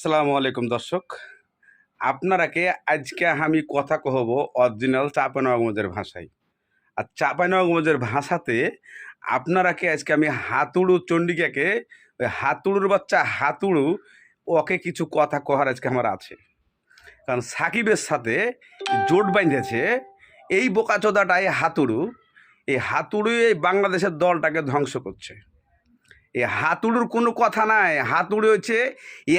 আসসালামু আলাইকুম দর্শক। আপনারাকে আজকে আমি কথা কহব অরিজিনাল চাপানগঞ্জের ভাষায়। আর চাপানগঞ্জের ভাষাতে আপনারাকে আজকে আমি হাতুড়ু চণ্ডিকাকে ওই হাতুড়ুর বাচ্চা হাতুড়ু, ওকে কিছু কথা কহার আজকে আমার আছে। কারণ সাকিবের সাথে জোট বাঁধেছে এই বোকাচোদাটাই হাতুড়ু। এই হাতুড়ু এই বাংলাদেশের দলটাকে ধ্বংস করছে। এই হাতুড়ুর কোনো কথা নাই। হাতুড়ি হচ্ছে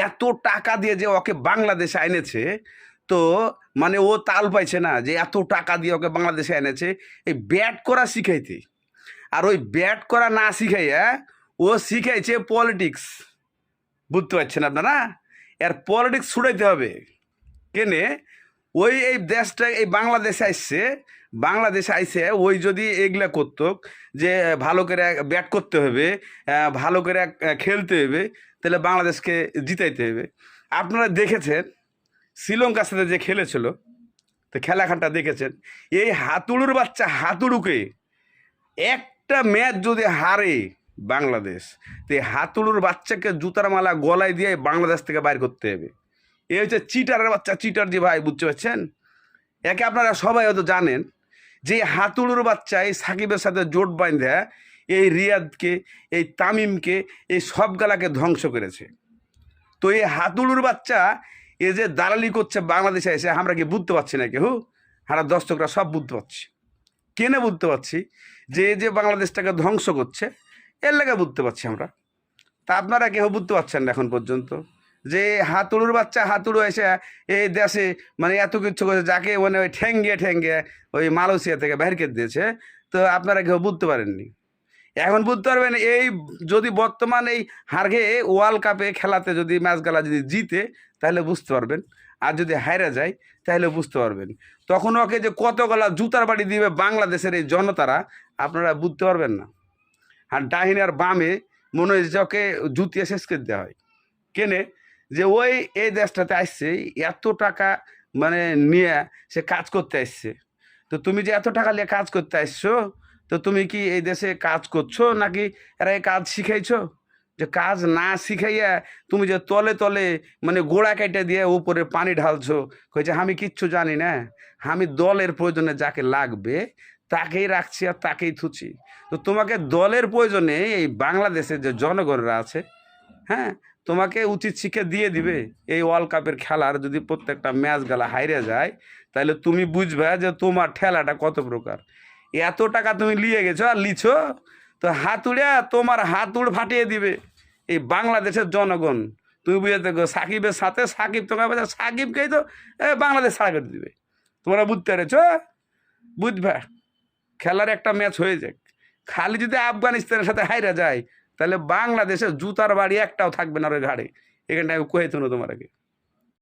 এত টাকা দিয়ে যে ওকে বাংলাদেশে এনেছে তো মানে ও তাল পাইছে না যে এত টাকা দিয়ে ওকে বাংলাদেশে এনেছে এই ব্যাট করা শিখাইতে। আর ওই ব্যাট করা না শিখাইয়া ও শিখাইছে পলিটিক্স। বুঝতে পারছেন আপনারা? এর পলিটিক্স ছুটাইতে হবে। কেনে? ওই, এই দেশটা, এই বাংলাদেশে আসছে বাংলাদেশে আইসে ওই যদি এগুলা করতো যে ভালো করে ব্যাট করতে হবে ভালো করে খেলতে হবে, তাহলে বাংলাদেশকে জিতাইতে হবে। আপনারা দেখেছেন, শ্রীলঙ্কার সাথে যে খেলেছিল, তো খেলাখানটা দেখেছেন, এই হাতুড়ুর বাচ্চা হাতুড়ুকে একটা ম্যাচ যদি হারে বাংলাদেশ, তো এই হাতুড়ুর বাচ্চাকে জুতার মালা গলায় দিয়ে বাংলাদেশ থেকে বাইর করতে হবে। এ হচ্ছে চিটারের বাচ্চা চিটার যে ভাই, বুঝতে পারছেন? একে আপনারা সবাই হয়তো জানেন যে হাতুড়ুর বাচ্চা এই সাকিবের সাথে জোট বাঁধা এই রিয়াদকে, এই তামিমকে, এই সবগালাকে ধ্বংস করেছে। তো এই হাতুড়ুর বাচ্চা, এ যে দালালি করছে বাংলাদেশে এসে, আমরা কি বুঝতে পারছি না কেউ আমরা দর্শকরা সব বুঝতে পারছি। কেনে বুঝতে পারছি? যে যে বাংলাদেশটাকে ধ্বংস করছে, এর লাগে বুঝতে পারছি আমরা। তা আপনারা কেউ বুঝতে পারছেন না এখন পর্যন্ত? যে হাতুড়ুর বাচ্চা হাতুড়ু এসে এই দেশে মানে এত কিছু করে যাকে মানে ওই ঠেঙ্গে ঠেঙ্গে ওই মালয়েশিয়া থেকে বাইর করে দিয়েছে, তো আপনারা কেউ বুঝতে পারেননি। এখন বুঝতে পারবেন এই যদি বর্তমান এই হারগে ওয়ার্ল্ড কাপে খেলাতে যদি ম্যাচগুলা যদি জিতে, তাহলে বুঝতে পারবেন। আর যদি হাইরা যায়, তাহলে বুঝতে পারবেন। তখন ওকে যে কতগুলা জুতার বাড়ি দিবে বাংলাদেশের এই জনতারা, আপনারা বুঝতে পারবেন না। আর ডাহিনে আর বামে মনে হয়েছে যে ওকে জুতিয়ে শেষ করে দেওয়া হয়। কেনে? যে ওই, এই দেশটাতে আসছে এত টাকা মানে নিয়ে সে কাজ করতে আসছে তো তুমি যে এত টাকা নিয়ে কাজ করতে আসছো তো তুমি কি এই দেশে কাজ করছ নাকি এরা এই কাজ শিখাইছো? যে কাজ না শিখাইয়া তুমি যে তলে তলে মানে গোড়া কেটে দিয়ে উপরে পানি ঢালছো কইছে আমি কিচ্ছু জানি না। আমি দলের প্রয়োজনে যাকে লাগবে তাকেই রাখছি আর তাকেই থুছি তো তোমাকে দলের প্রয়োজনে এই বাংলাদেশের যে জনগণরা আছে হ্যাঁ তোমাকে উচিত শিক্ষা দিয়ে দিবে এই ওয়ার্ল্ড কাপের খেলার যদি প্রত্যেকটা ম্যাচ গেলা হাইরে যায় তাহলে তুমি বুঝবে যে তোমার ঠেলাটা কত প্রকার। এত টাকা তুমি নিয়ে গেছো আর লিছো তো হাতুড়িয়া তোমার হাতুড় ফাটিয়ে দিবে। এই বাংলাদেশের জনগণ তুমি বুঝে দেখো সাকিবের সাথে সাকিব বলছে, সাকিবকেই তো বাংলাদেশ সারা করে দিবে। তোমরা বুঝতে পেরেছ? বুঝবে? খেলার একটা ম্যাচ হয়ে যাক। খালি যদি আফগানিস্তানের সাথে হাইরা যায় তাহলে বাংলাদেশের জুতার বাড়ি একটাও থাকবে না ওর ঘাড়ে। এখানটা আমি কয়ে তোমার আগে